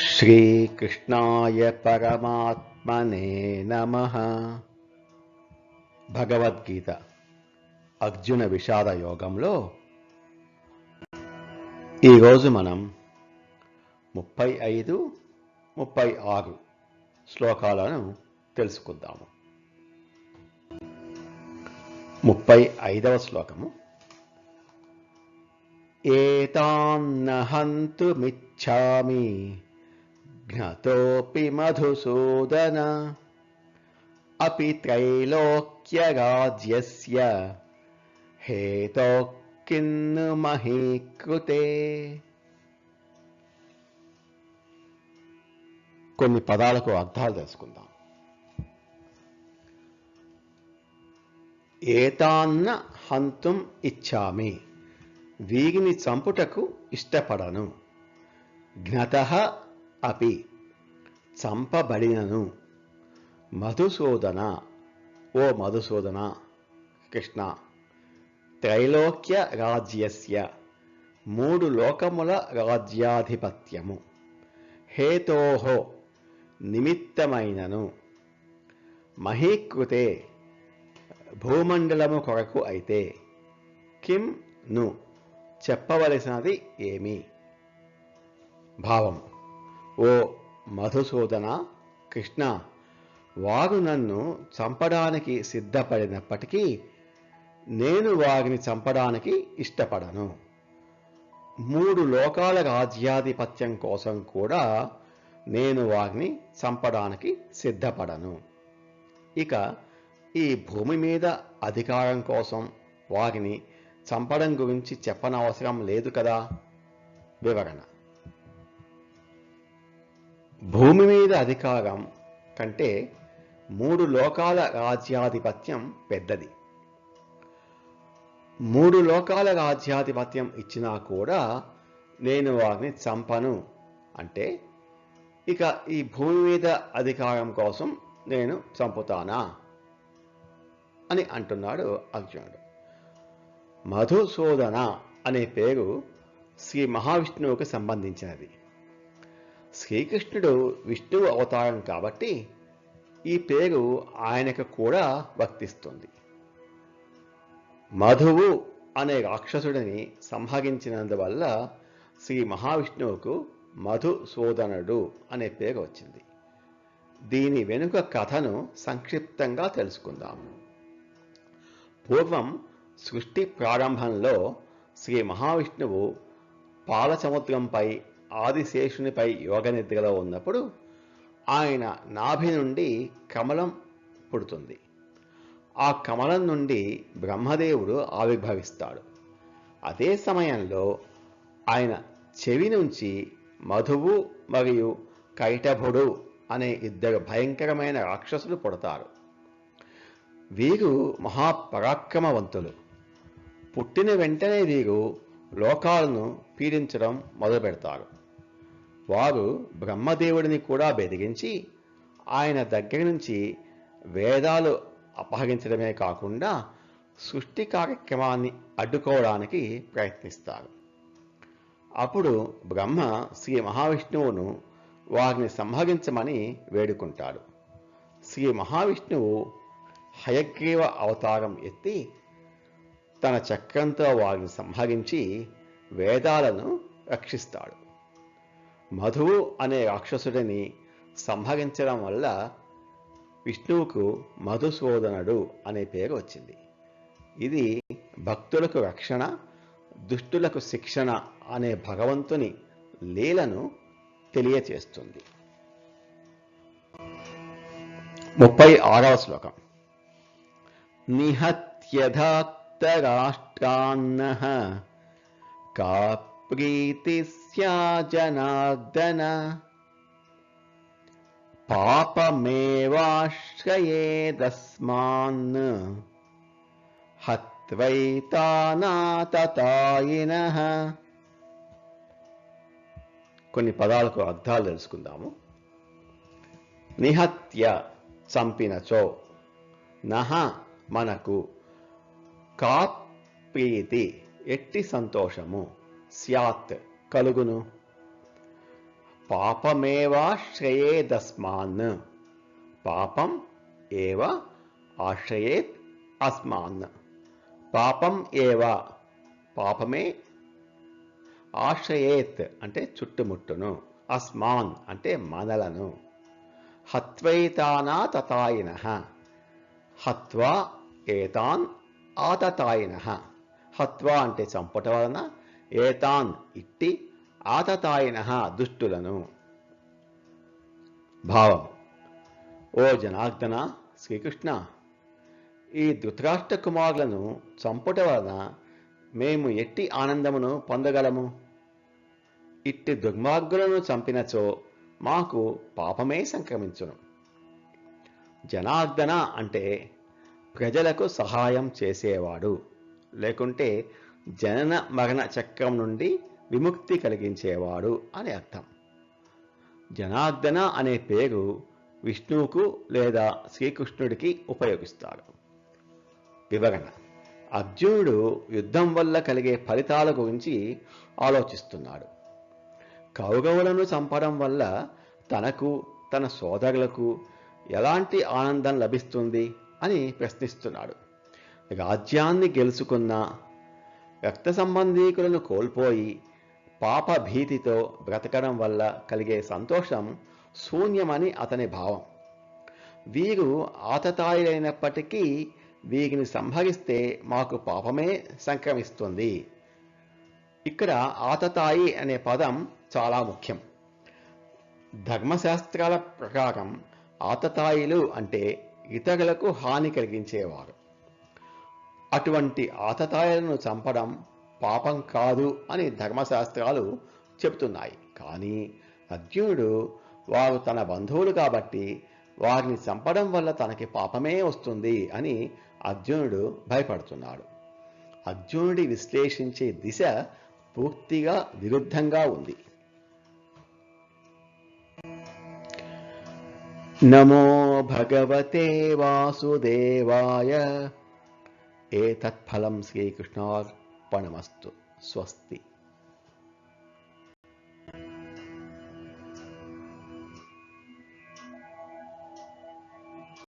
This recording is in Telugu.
శ్రీకృష్ణాయ పరమాత్మనే నమ భగవద్గీత అర్జున విషాద యోగంలో ఈరోజు మనం ముప్పై ఐదు ముప్పై ఆరు శ్లోకాలను తెలుసుకుందాము. ముప్పై ఐదవ శ్లోకము. ఏతాన్నహంతుమిచ్చామి హంతుమిచ్ఛామి మధుసూదన అపి త్రైలోక్యరాజ్యస్య హేతో కిన్ను మహీకృతే కొన్ని పదాలకు అర్థాలు తెలుసుకుందాం. ఏతాన్న హంతుం ఇచ్చామి. వీరిని చంపుటకు ఇష్టపడను. జ్ఞత అపి చంపబడినను. మధుసూదన ఓ మధుసూదన కృష్ణ త్రైలోక్య రాజ్యస్య మూడు లోకముల రాజ్యాధిపత్యము. హేతోహో నిమిత్తమైనను. మహీకృతే భూమండలము కొరకు అయితే కిం ను చెప్పవలసినది ఏమి? భావం. ఓ మధుసూదన కృష్ణ వారు నన్ను చంపడానికి సిద్ధపడినప్పటికీ నేను వారిని చంపడానికి ఇష్టపడను. మూడు లోకాల రాజ్యాధిపత్యం కోసం కూడా నేను వారిని చంపడానికి సిద్ధపడను. ఇక ఈ భూమి మీద అధికారం కోసం వారిని చంపడం గురించి చెప్పనవసరం లేదు కదా? వివరణ. భూమి మీద అధికారం కంటే మూడు లోకాల రాజ్యాధిపత్యం పెద్దది. మూడు లోకాల రాజ్యాధిపత్యం ఇచ్చినా కూడా నేను వారిని చంపను. అంటే ఇక ఈ భూమి మీద అధికారం కోసం నేను చంపుతానా? అని అంటున్నాడు అర్జునుడు. మధుసూదన అనే పేరు శ్రీ మహావిష్ణువుకి సంబంధించినది. శ్రీకృష్ణుడు విష్ణువు అవతారం కాబట్టి ఈ పేరు ఆయనకు కూడా వర్తిస్తుంది. మధువు అనే రాక్షసుడిని సంహరించినందువల్ల శ్రీ మహావిష్ణువుకు మధుసూదనుడు అనే పేరు వచ్చింది. దీని వెనుక కథను సంక్షిప్తంగా తెలుసుకుందాము పూర్వం సృష్టి ప్రారంభంలో శ్రీ మహావిష్ణువు పాలసముద్రంపై ఆదిశేషునిపై యోగనిద్రలో ఉన్నప్పుడు ఆయన నాభి నుండి కమలం పుడుతుంది. ఆ కమలం నుండి బ్రహ్మదేవుడు ఆవిర్భవిస్తాడు. అదే సమయంలో ఆయన చెవి నుంచి మధువు మరియు కైటభుడు అనే ఇద్దరు భయంకరమైన రాక్షసులు పుడతారు. వీరు మహాపరాక్రమవంతులు. పుట్టిన వెంటనే వీరు లోకాలను పీడించడం మొదలు పెడతారు వారు బ్రహ్మదేవుడిని కూడా బెదిరించి ఆయన దగ్గర నుంచి వేదాలు అపహరించడమే కాకుండా సృష్టి కార్యక్రమాన్ని అడ్డుకోవడానికి ప్రయత్నిస్తారు. అప్పుడు బ్రహ్మ శ్రీ మహావిష్ణువును వారిని సంహరించమని వేడుకుంటాడు. శ్రీ మహావిష్ణువు హయగ్రీవ అవతారం ఎత్తి తన చక్రంతో వారిని సంహరించి వేదాలను రక్షిస్తాడు. మధువు అనే రాక్షసుడిని సంహరించడం వల్ల విష్ణువుకు మధుసూదనుడు అనే పేరు వచ్చింది. ఇది భక్తులకు రక్షణ దుష్టులకు శిక్షణ అనే భగవంతుని లీలను తెలియచేస్తుంది. ముప్పై ఆరవ శ్లోకం. నిహత్యధాక్తరాష్ట్రాన్న కా ప్రీతి జనార్దన పాపమేవాశ్రయేదస్మాన్ హత్వైతానాతతాయిన కొన్ని పదాలకు అర్థాలు తెలుసుకుందాము. నిహత్య చంపినచో నహ మనకు కా ప్రీతి ఎట్టి సంతోషము. స్యాత్ కలుగును. పాపమేవాశ్రయేదస్మాన్ పాపం ఏవ ఆశ్రయేత్ అస్మాన్. పాపం ఏవ? పాపమే ఆశ్రయేత్ అంటే చుట్టుముట్టును. అస్మాన్ అంటే మనలను. హత్వైతానా తతాయిన. హత్వా ఏతాన్ ఆతతాయిన. హత్వా అంటే చంపట వలన ఏతాన్ ఇట్టి ఆతతాయిన దుష్టులను. భావం. ఓ జనార్దన శ్రీకృష్ణ ఈ ధృతరాష్ట్ర కుమారులను చంపుట వలన మేము ఎట్టి ఆనందమును పొందగలము? ఇట్టి దుర్మార్గులను చంపినచో మాకు పాపమే సంక్రమించును. జనార్దన అంటే ప్రజలకు సహాయం చేసేవాడు. లేకుంటే జనన మరణ చక్రం నుండి విముక్తి కలిగించేవాడు అని అర్థం. జనార్దన అనే పేరు విష్ణువుకు లేదా శ్రీకృష్ణుడికి ఉపయోగిస్తారు. వివరణ. అర్జునుడు యుద్ధం వల్ల కలిగే ఫలితాల గురించి ఆలోచిస్తున్నాడు. కౌరవులను చంపడం వల్ల తనకు తన సోదరులకు ఎలాంటి ఆనందం లభిస్తుంది అని ప్రశ్నిస్తున్నాడు. రాజ్యాన్ని గెలుచుకున్న రక్త సంబంధీకులను కోల్పోయి పాప భీతితో బ్రతకడం వల్ల కలిగే సంతోషం శూన్యమని అతని భావం. వీరు ఆతతాయులైనప్పటికీ వీరిని సంహరిస్తే మాకు పాపమే సంక్రమిస్తుంది. ఇక్కడ ఆతతాయి అనే పదం చాలా ముఖ్యం. ధర్మశాస్త్రాల ప్రకారం ఆతతాయిలు అంటే ఇతరులకు హాని కలిగించేవారు. అటువంటి ఆతతాయలను చంపడం పాపం కాదు అని ధర్మశాస్త్రాలు చెబుతున్నాయి. కానీ అర్జునుడు వారు తన బంధువులు కాబట్టి వారిని చంపడం వల్ల తనకి పాపమే వస్తుంది అని అర్జునుడు భయపడుతున్నాడు. అర్జునుడి విశ్లేషించే దిశ పూర్తిగా విరుద్ధంగా ఉంది. నమో భగవతే వాసుదేవాయ एतत्फलं श्रीकृष्णार्पणमस्तु. स्वस्ति.